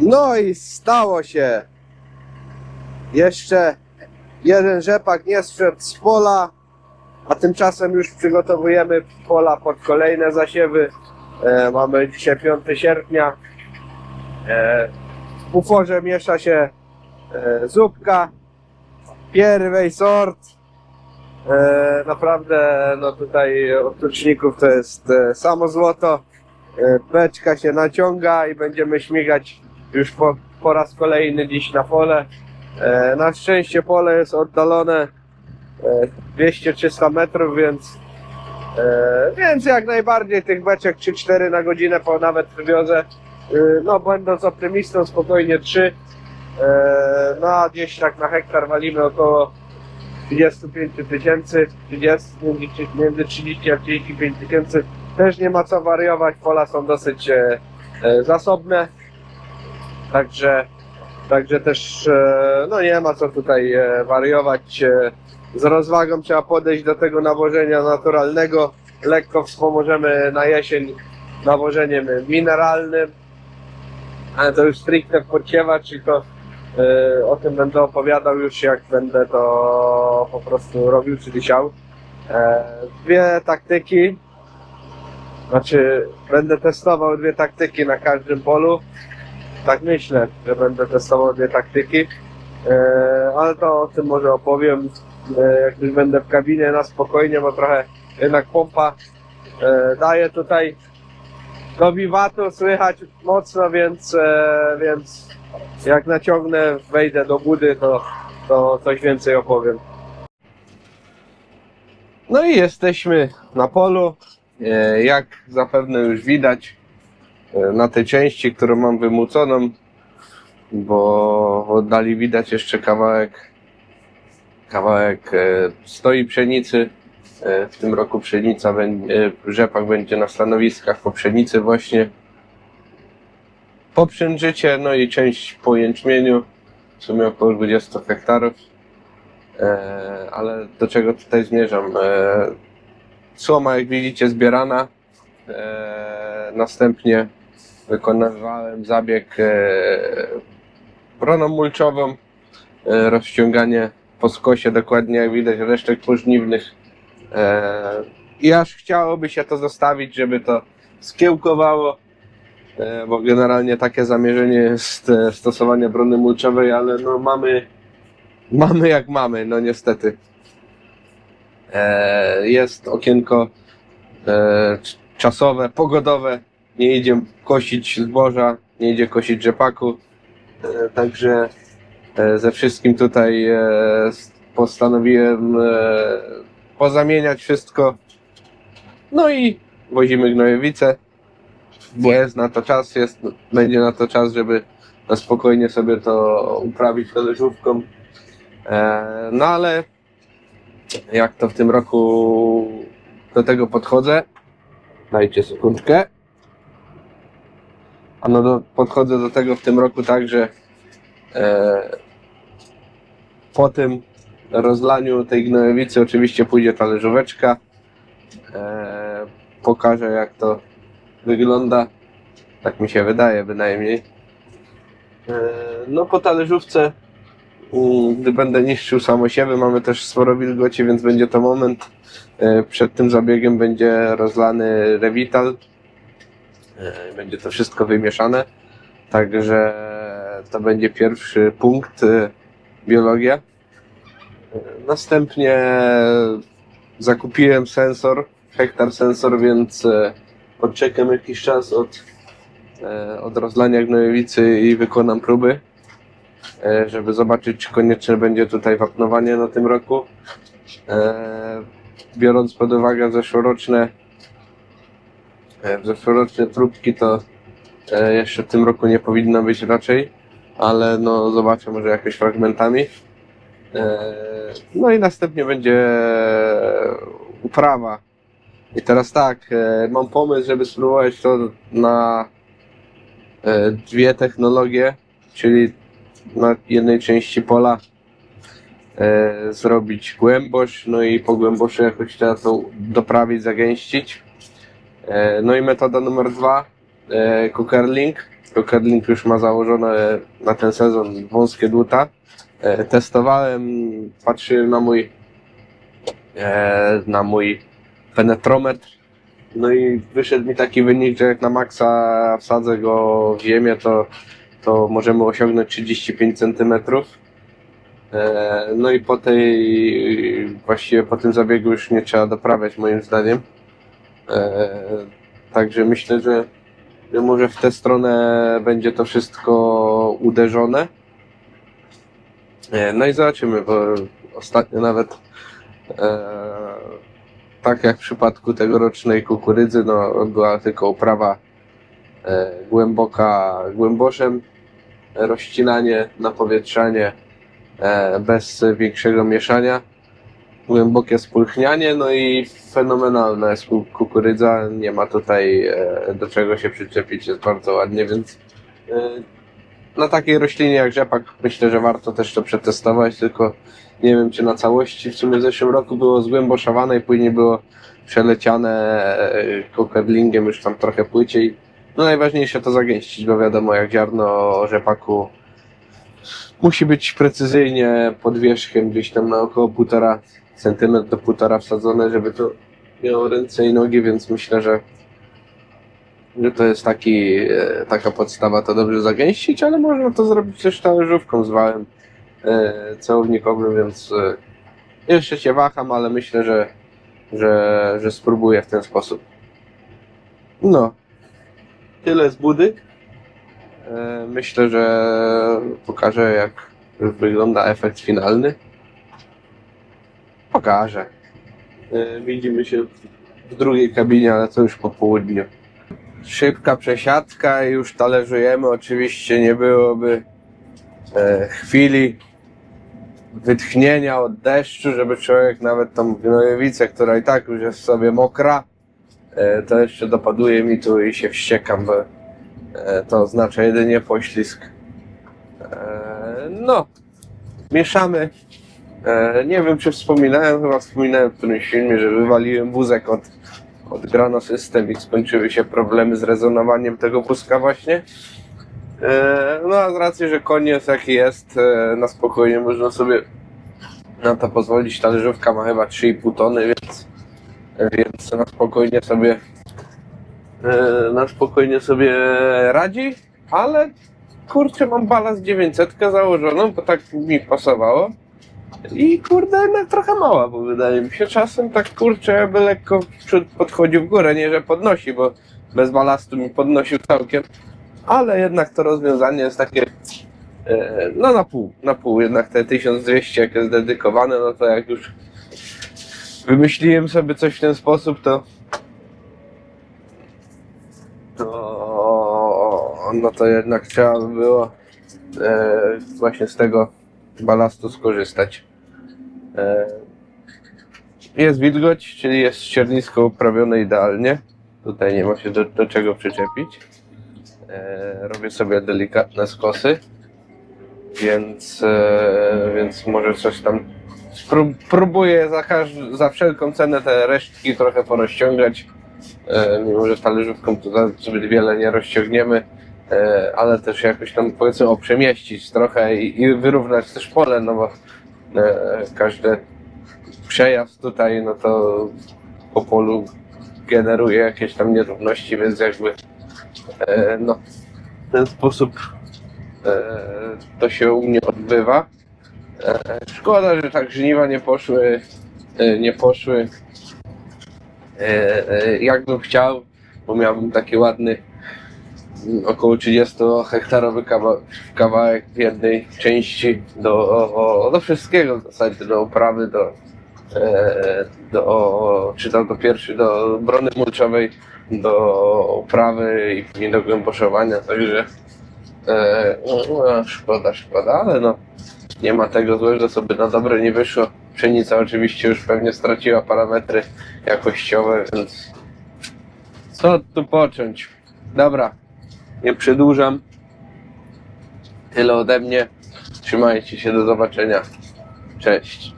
No i stało się. Jeszcze jeden rzepak nie zszedł z pola, a tymczasem już przygotowujemy pola pod kolejne zasiewy. E, mamy dzisiaj 5 sierpnia. E, w buforze miesza się e, zupka, pierwej sort. E, naprawdę, no tutaj od tuczników to jest e, samo złoto. E, beczka się naciąga i będziemy śmigać już po, po raz kolejny dziś na pole. E, na szczęście pole jest oddalone e, 200-300 metrów, więc, e, więc jak najbardziej tych beczek 3-4 na godzinę po nawet wywiozę. E, no będąc optymistą spokojnie 3. E, no a gdzieś tak na hektar walimy około 35 tysięcy, 30, między, między 30 a 35 tysięcy. Też nie ma co wariować, pola są dosyć e, e, zasobne. Także, także też e, no nie ma co tutaj e, wariować. E, z rozwagą trzeba podejść do tego nawożenia naturalnego. Lekko wspomożemy na jesień nawożeniem mineralnym, ale to już stricte w podsiewacz i to o tym będę opowiadał już jak będę to po prostu robił, czyli siał. E, dwie taktyki, znaczy będę testował dwie taktyki na każdym polu. Tak myślę, że będę testował dwie taktyki. E, ale to o tym może opowiem, e, jak już będę w kabinie na spokojnie, bo trochę jednak pompa e, daje tutaj do wiwatu, słychać mocno, więc, więc jak naciągnę, wejdę do budy, to, to coś więcej opowiem. No i jesteśmy na polu. Jak zapewne już widać na tej części, którą mam wymuconą, bo oddali widać jeszcze kawałek kawałek e, stoi pszenicy. E, W tym roku pszenica, e, rzepak będzie na stanowiskach po pszenicy właśnie. Po pszeniczycie, no i część po jęczmieniu, w sumie około 20 hektarów. E, ale do czego tutaj zmierzam? E, słoma, jak widzicie, zbierana. E, następnie wykonywałem zabieg e, broną mulczową, e, rozciąganie po skosie, dokładnie jak widać, resztek pożniwnych. E, I aż chciałoby się to zostawić, żeby to skiełkowało, e, bo generalnie takie zamierzenie jest e, stosowania brony mulczowej, ale no mamy, mamy jak mamy, no niestety. E, jest okienko e, czasowe, pogodowe, nie idzie kosić zboża, nie idzie kosić rzepaku, e, także e, ze wszystkim tutaj e, postanowiłem pozamieniać wszystko. No i wozimy gnojowice, bo jest na to czas, jest, będzie na to czas, żeby na spokojnie sobie to uprawić talerzówką. E, no ale jak to w tym roku do tego podchodzę, dajcie sekundkę. A no do, podchodzę do tego w tym roku tak, że e, po tym rozlaniu tej gnojowicy oczywiście pójdzie talerzóweczka. E, pokażę jak to wygląda. Tak mi się wydaje bynajmniej. E, no po talerzówce Mm, gdy będę niszczył samosiewy, mamy też sporo wilgoci, więc będzie to moment. E, Przed tym zabiegiem będzie rozlany rewital. E, Będzie to wszystko wymieszane. Także to będzie pierwszy punkt e, biologia. E, Następnie zakupiłem sensor, hektar sensor, więc odczekam jakiś czas od, od rozlania gnojowicy i wykonam próby żeby zobaczyć, czy konieczne będzie tutaj wapnowanie na tym roku. Biorąc pod uwagę zeszłoroczne, zeszłoroczne próbki, to e, jeszcze w tym roku nie powinno być raczej, ale no zobaczę może jakoś fragmentami. E, No i następnie będzie uprawa. I teraz tak, e, mam pomysł, żeby spróbować to na e, dwie technologie, czyli na jednej części pola e, zrobić głębość, no i po głęboszy jakoś trzeba to doprawić, zagęścić. E, no i metoda numer dwa, e, cookerling, Kokedling już ma założone na ten sezon wąskie dłuta. E, Testowałem, patrzyłem na mój na mój penetrometr. No i wyszedł mi taki wynik, że jak na maksa wsadzę go w ziemię, to, to możemy osiągnąć 35 cm. No i po tej, właściwie po tym zabiegu już nie trzeba doprawiać moim zdaniem. E, Także myślę, że, że może w tę stronę będzie to wszystko uderzone. E, No i zobaczymy, bo ostatnio nawet e, tak jak w przypadku tegorocznej kukurydzy, no była tylko uprawa e, głęboka głęboszem, rozcinanie, napowietrzanie e, bez większego mieszania, głębokie spulchnianie, no i fenomenalna jest ku- kukurydza, nie ma tutaj e, do czego się przyczepić, jest bardzo ładnie, więc e, na takiej roślinie jak rzepak myślę, że warto też to przetestować, tylko nie wiem czy na całości, w sumie w zeszłym roku było zgłęboszowane i później było przeleciane e, kokerlingiem już tam trochę płyciej. No najważniejsze to zagęścić, bo wiadomo jak ziarno rzepaku musi być precyzyjnie pod wierzchem gdzieś tam na około 1,5 cm do 1,5 wsadzone, żeby to miało ręce i nogi, więc myślę, że że to jest taki, e, taka podstawa, to dobrze zagęścić, ale można to zrobić też talerzówką z wałem e, celownikowym, więc e, jeszcze się waham, ale myślę, że, że, że spróbuję w ten sposób. No, tyle z budy. E, Myślę, że pokażę jak wygląda efekt finalny. Pokażę. E, Widzimy się w drugiej kabinie, ale to już po południu. Szybka przesiadka i już talerzujemy. Oczywiście nie byłoby e, chwili wytchnienia od deszczu, żeby człowiek nawet tą gnojowicę, która i tak już jest sobie mokra, e, to jeszcze dopaduje mi tu i się wściekam, bo e, to oznacza jedynie poślizg. No, mieszamy. E, nie wiem, czy wspominałem, chyba wspominałem w którymś filmie, że wywaliłem wózek od, od Grano System i skończyły się problemy z rezonowaniem tego wózka właśnie. E, No a z racji, że koniec jaki jest, e, na spokojnie można sobie na to pozwolić. Talerzówka ma chyba 3,5 tony, więc, więc na spokojnie sobie na spokojnie sobie radzi, ale kurczę mam balast 900 założoną, bo tak mi pasowało. I kurde, jednak trochę mała, bo wydaje mi się czasem tak kurczę, jakby lekko przód podchodził w górę, nie że podnosi, bo bez balastu mi podnosił całkiem. Ale jednak to rozwiązanie jest takie e, no na pół, na pół, jednak te 1200 jak jest dedykowane, no to jak już wymyśliłem sobie coś w ten sposób, to to no to jednak trzeba by było e, właśnie z tego balastu skorzystać. E, jest wilgoć, czyli jest ściernisko uprawione idealnie. Tutaj nie ma się do, do czego przyczepić. E, robię sobie delikatne skosy, więc, e, więc może coś tam próbuję za, każ- za wszelką cenę te resztki trochę porozciągać, mimo że talerzówką to zbyt wiele nie rozciągniemy, ale też jakoś tam powiedzmy oprzemieścić trochę i, i wyrównać też pole, no bo e, każdy przejazd tutaj, no to po polu generuje jakieś tam nierówności, więc jakby E, no, w ten sposób e, to się u mnie odbywa. E, szkoda, że tak żniwa nie poszły, e, nie poszły e, e, jakbym chciał, bo miałbym taki ładny około 30 hektarowy kawa, kawałek w jednej części do, o, do wszystkiego w zasadzie, do uprawy, do, e, do czy tam do pierwszej, do brony mulczowej, do uprawy i później do głęboszowania, także e, no, szkoda, szkoda, ale no nie ma tego złego, sobie na dobre nie wyszło. Pszenica oczywiście już pewnie straciła parametry jakościowe, więc co tu począć? Dobra, nie przedłużam. Tyle ode mnie. Trzymajcie się, do zobaczenia. Cześć.